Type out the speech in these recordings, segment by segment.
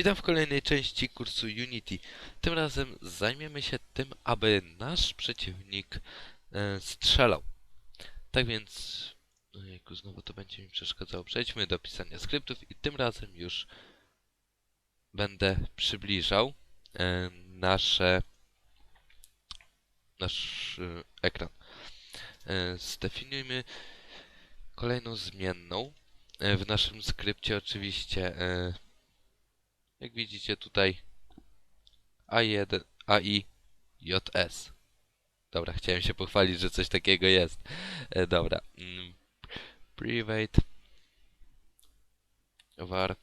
Witam w kolejnej części kursu Unity. Tym razem zajmiemy się tym, aby nasz przeciwnik e, strzelał. Tak więc, ojejku, znowu to będzie mi przeszkadzało. Przejdźmy do pisania skryptów i tym razem już będę przybliżał e, nasze nasz e, ekran. E, zdefiniujmy kolejną zmienną. E, w naszym skrypcie oczywiście e, jak widzicie tutaj A1, AI, JS. Dobra, chciałem się pochwalić, że coś takiego jest. E, dobra. Mm, private var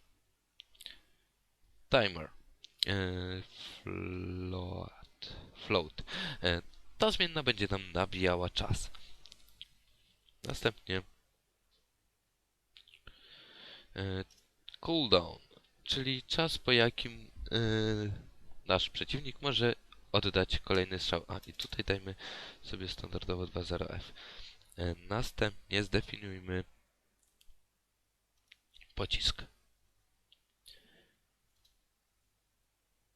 timer e, float float. E, ta zmienna będzie nam nabijała czas. Następnie e, cooldown czyli czas po jakim yy, nasz przeciwnik może oddać kolejny strzał. A i tutaj dajmy sobie standardowo 2.0f. Yy, następnie zdefiniujmy pocisk.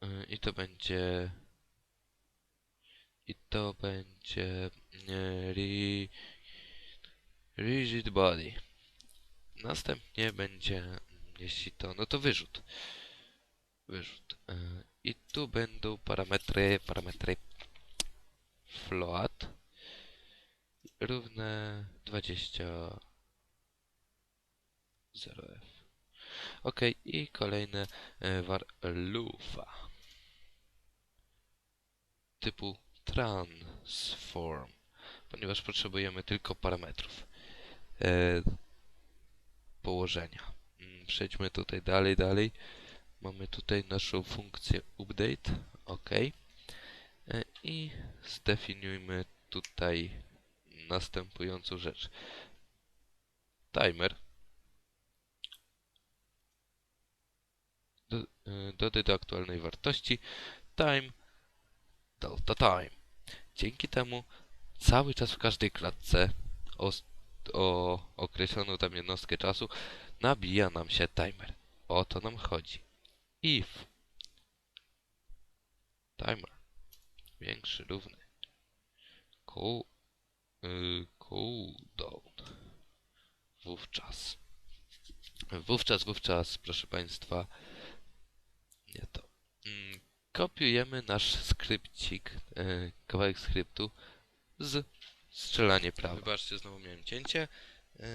Yy, I to będzie i to będzie yy, ri, rigid body. Następnie będzie jeśli to, no to wyrzut. Wyrzut. E, I tu będą parametry, parametry float równe 20 0f. Ok, i kolejne e, var lufa typu transform, ponieważ potrzebujemy tylko parametrów e, położenia. Przejdźmy tutaj dalej, dalej. Mamy tutaj naszą funkcję update. OK. E, I zdefiniujmy tutaj następującą rzecz. Timer. E, dodaj do aktualnej wartości time delta time. Dzięki temu cały czas w każdej klatce o określoną tam jednostkę czasu nabija nam się timer. O to nam chodzi. If. Timer. Większy, równy. Cool, yy, cooldown. Wówczas. Wówczas, wówczas, proszę Państwa. Nie to. Mm, kopiujemy nasz skrypcik yy, kawałek skryptu z strzelanie prawa. Wybaczcie, znowu miałem cięcie. Yy,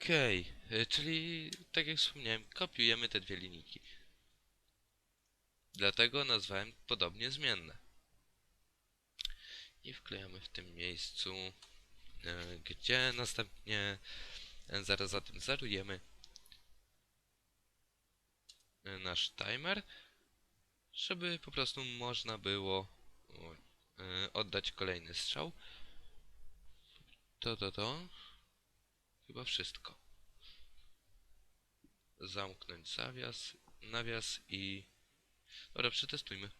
Okej, y, czyli tak jak wspomniałem, kopiujemy te dwie linijki. Dlatego nazwałem podobnie zmienne. I wklejamy w tym miejscu, y, gdzie następnie y, zaraz za tym zerujemy nasz timer, żeby po prostu można było oddać kolejny strzał. To, to, to. Chyba wszystko. Zamknąć zawias, nawias i... Dobra, przetestujmy.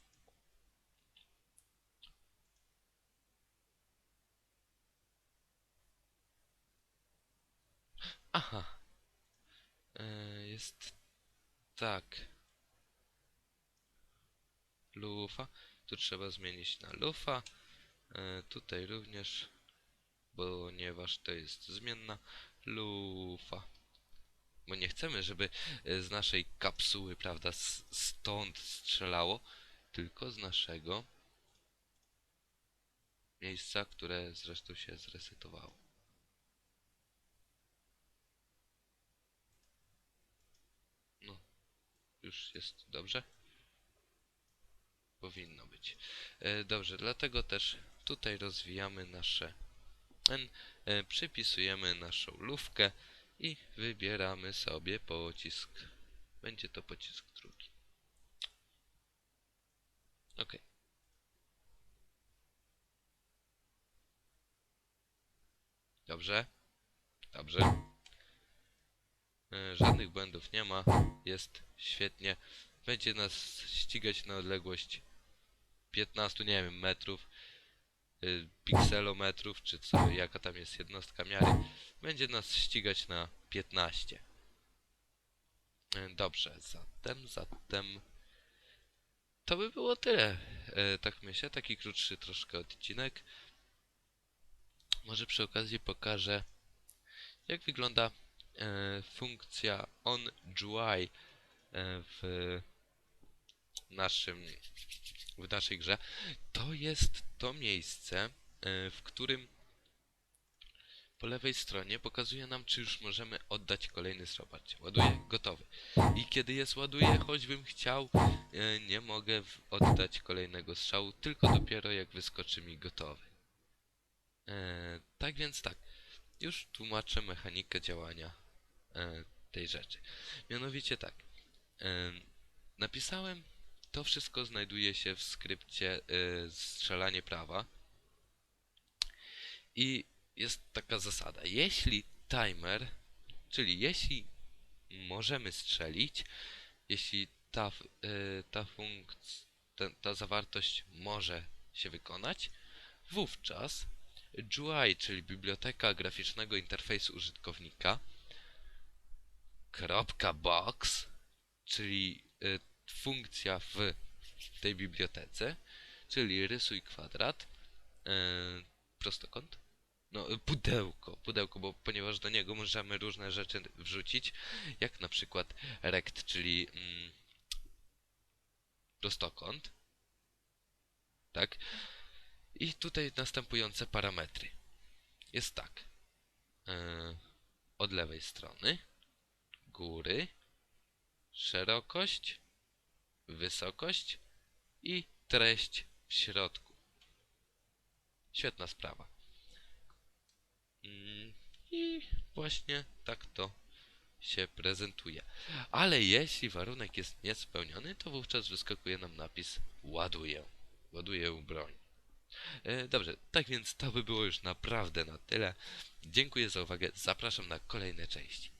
Aha. E, jest tak. Lufa. Tu trzeba zmienić na lufa. E, tutaj również, ponieważ to jest zmienna lufa. Bo nie chcemy, żeby e, z naszej kapsuły, prawda, stąd strzelało, tylko z naszego miejsca, które zresztą się zresetowało. No, już jest dobrze? Powinno być. E, dobrze, dlatego też tutaj rozwijamy nasze ten, e, przypisujemy naszą lufkę i wybieramy sobie pocisk. Będzie to pocisk drugi. Ok. Dobrze. Dobrze. E, Żadnych błędów nie ma. Jest świetnie. Będzie nas ścigać na odległość 15, nie wiem, metrów y, pikselometrów, czy co, jaka tam jest jednostka miary, będzie nas ścigać na 15. E, Dobrze, zatem, zatem... To by było tyle. E, tak myślę, taki krótszy troszkę odcinek. Może przy okazji pokażę, jak wygląda e, funkcja onGUI e, w naszym w naszej grze. To jest to miejsce, e, w którym po lewej stronie pokazuje nam, czy już możemy oddać kolejny strzał. Patrzcie, ładuję, gotowy. I kiedy jest ładuję, choćbym chciał, e, nie mogę oddać kolejnego strzału, tylko dopiero jak wyskoczy mi gotowy. E, tak więc tak, już tłumaczę mechanikę działania tej rzeczy. Mianowicie tak, napisałem, to wszystko znajduje się w skrypcie e, strzelanie prawa i jest taka zasada. Jeśli timer, czyli jeśli możemy strzelić, jeśli ta, y, ta ta, zawartość może się wykonać, wówczas GUI, czyli Biblioteka Graficznego Interfejsu Użytkownika, box, czyli y, funkcja w tej bibliotece, czyli rysuj kwadrat, y, prostokąt, no, pudełko, pudełko, bo ponieważ do niego możemy różne rzeczy wrzucić, jak na przykład rect, czyli mm, prostokąt, tak? I tutaj następujące parametry. Jest tak. e, od lewej strony, góry, szerokość, wysokość i treść w środku. Świetna sprawa. Mm, I właśnie tak to się prezentuje. Ale jeśli warunek jest niespełniony, to wówczas wyskakuje nam napis ładuję. Ładuję broń. E, Dobrze, tak więc to by było już naprawdę na tyle. Dziękuję za uwagę. Zapraszam na kolejne części.